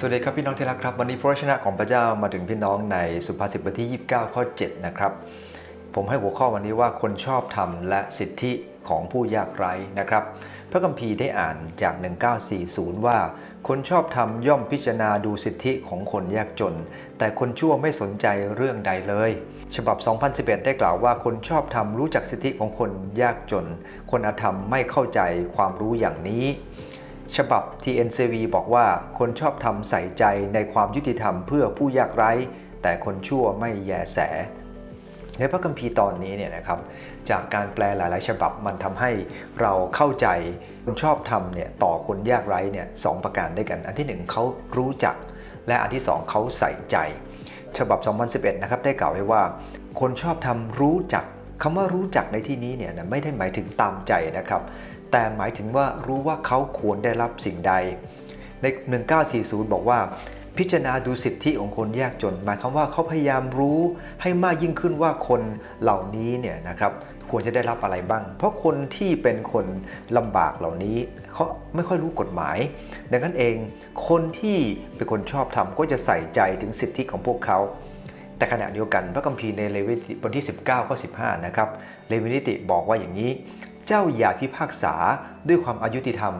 สวัสดีครับพี่น้องที่รักครับ วันนี้พระวจนะของพระเจ้ามาถึงพี่น้องในสุภาษิตบทที่ 29 ข้อ 7 นะครับ ผมให้หัวข้อวันนี้ว่าคนชอบธรรมและสิทธิของผู้ยากไร้นะครับ พระคัมภีร์ได้อ่านจาก 1940 ว่า คนชอบธรรมย่อมพิจารณาดูสิทธิของคนยากจน แต่คนชั่วไม่สนใจเรื่องใดเลย ฉบับ 2011 ได้กล่าวว่าคนชอบธรรมรู้จักสิทธิของคนยากจน คนอธรรมไม่เข้าใจความรู้อย่างนี้ ฉบับ TNCV บอกว่าคนชอบทำใส่ใจในความยุติธรรมเพื่อผู้ยากไร้ แต่คนชั่วไม่แยแส ในพระคัมภีร์ตอนนี้เนี่ยนะครับจากการแปลหลาย ๆ ฉบับมันทำให้เราเข้าใจคนชอบทำเนี่ยต่อคนยากไร้เนี่ยสองประการด้วยกัน อันที่หนึ่งเขารู้จัก และอันที่สองเขาใส่ใจ ฉบับ 2011 นะครับได้กล่าวไว้ว่า คนชอบทำรู้จักคำว่ารู้จักในที่นี้เนี่ยไม่ได้หมายถึงตามใจนะครับ แต่หมายถึงว่ารู้ว่าเขาควรได้รับสิ่งใด ใน 1940 บอกว่าพิจารณาดูสิทธิของคนยากจน หมายความว่าเขาพยายามรู้ให้มากยิ่งขึ้นว่าคนเหล่านี้เนี่ยนะครับควรจะได้รับอะไรบ้าง เพราะคนที่เป็นคนลำบากเหล่านี้เขาไม่ค่อยรู้กฎหมาย ดังนั้นเองคนที่เป็นคนชอบทำก็จะใส่ใจถึงสิทธิของพวกเขา แต่ขณะเดียวกันพระคัมภีร์ในเลวีบทที่ 19 ข้อ 15 นะครับเลวีนิติบอกว่าอย่างนี้ เจ้าอย่าพิพากษาด้วยความอายุติธรรม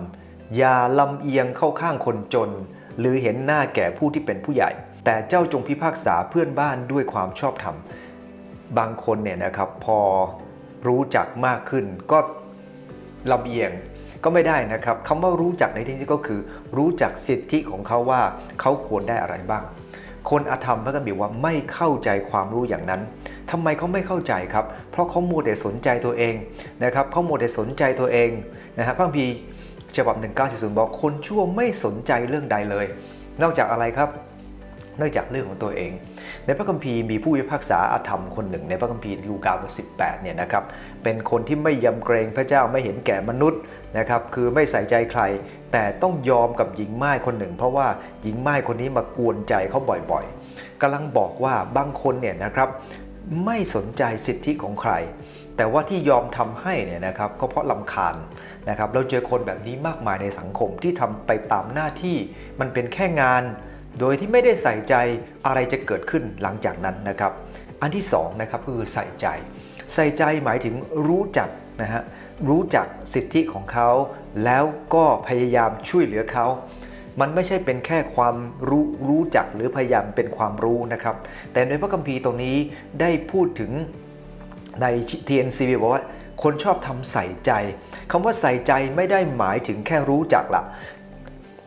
อย่าลำเอียงเข้าข้างคนจน หรือเห็นหน้าแก่ผู้ที่เป็นผู้ใหญ่ แต่เจ้าจงพิพากษาเพื่อนบ้านด้วยความชอบธรรม บางคนเนี่ยนะครับพอรู้จักมากขึ้นก็ลำเอียงก็ไม่ได้นะครับคำว่ารู้จักในที่นี้ก็คือ รู้จักสิทธิของเขาว่าเขาควรได้อะไรบ้าง คนอธรรมพระกัมบีว่าไม่เข้าใจความรู้อย่างนั้นทำไมเขาไม่เข้าใจครับ เพราะเขามัวแต่สนใจตัวเองนะครับเขามัวแต่สนใจตัวเองนะฮะพระคัมภีร์ฉบับ1940บอกคนชั่วไม่สนใจเรื่องใดเลย นอกจากอะไรครับ นื่อกจากเรื่องของตัวเอง ในพระคัมภีร์มีผู้พิพากษาอาธรรมคนหนึ่ง ในพระคัมภีร์ลูกาบท18เนี่ยนะครับเป็นคนที่ไม่ยำเกรงพระเจ้าไม่เห็นแก่มนุษย์นะครับคือไม่ใส่ใจใคร แต่ต้องยอมกับหญิงไม้คนหนึ่ง เพราะว่าหญิงไม้คนนี้มากวนใจเขาบ่อยๆกำลังบอกว่าบางคนเนี่ยนะครับไม่สนใจสิทธิของใคร แต่ว่าที่ยอมทำให้เนี่ยนะครับก็เพราะลำคาญนะครับเราเจอคนแบบนี้มากมายในสังคมที่ทำไปตามหน้าที่มันเป็นแค่งาน โดยที่ไม่ได้ใส่ใจอะไรจะเกิดขึ้นหลังจากนั้นนะครับ อันที่สองนะครับคือใส่ใจ ใส่ใจหมายถึงรู้จักนะฮะรู้จักสิทธิของเขา แล้วก็พยายามช่วยเหลือเขา มันไม่ใช่เป็นแค่ความรู้รู้จักหรือพยายามเป็นความรู้นะครับ แต่ในพระคัมภีร์ตรงนี้ได้พูดถึงใน TNCV บอกว่าคนชอบทำใส่ใจคำว่าใส่ใจไม่ได้หมายถึงแค่รู้จักละ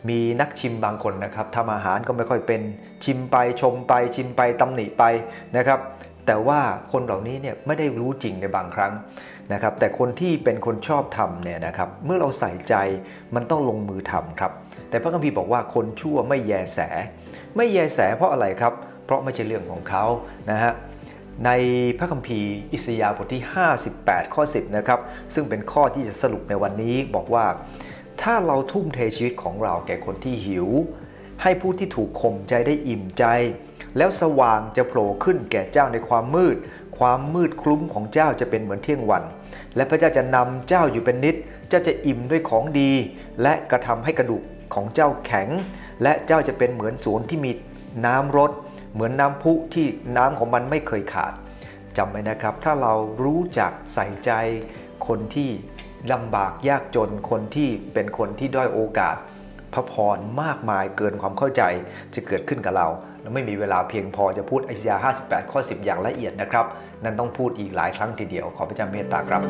มีนักชิมบางคนนะครับทำอาหารก็ไม่ค่อยเป็นชิมไปชมไปชิมไปตำหนิไปนะครับ แต่ว่าคนเหล่านี้เนี่ยไม่ได้รู้จริงในบางครั้งนะครับ แต่คนที่เป็นคนชอบทำเนี่ยนะครับเมื่อเราใส่ใจมันต้องลงมือทำครับ แต่พระคัมภีร์บอกว่าคนชั่วไม่แยแส ไม่แยแสเพราะอะไรครับ เพราะไม่ใช่เรื่องของเขานะฮะในพระคัมภีร์อิสยาห์บทที่ 58 ข้อ 10 นะครับ ซึ่งเป็นข้อที่จะสรุปในวันนี้บอกว่า ถ้าเราทุ่มเทชีวิตของเราแก่คนที่หิว ให้ผู้ที่ถูกข่มใจได้อิ่มใจ แล้วสว่างจะโผล่ขึ้นแก่เจ้าในความมืด ความมืดคลุ้มของเจ้าจะเป็นเหมือนเที่ยงวัน และพระเจ้าจะนำเจ้าอยู่เป็นนิด เจ้าจะอิ่มด้วยของดี และกระทำให้กระดูกของเจ้าแข็ง และเจ้าจะเป็นเหมือนสวนที่มีน้ำรด เหมือนน้ำพุที่น้ำของมันไม่เคยขาดจำไว้นะครับ ถ้าเรารู้จักใส่ใจคนที่ ลำบากยากจนคนที่เป็นคนที่ด้อยโอกาส พระพรมากมายเกินความเข้าใจจะเกิดขึ้นกับเราและไม่มีเวลาเพียงพอจะพูดอิยา 58 ข้อ 10 อย่างละเอียดนะครับ นั่นต้องพูดอีกหลายครั้งทีเดียวขอพระเจ้าเมตตาครับ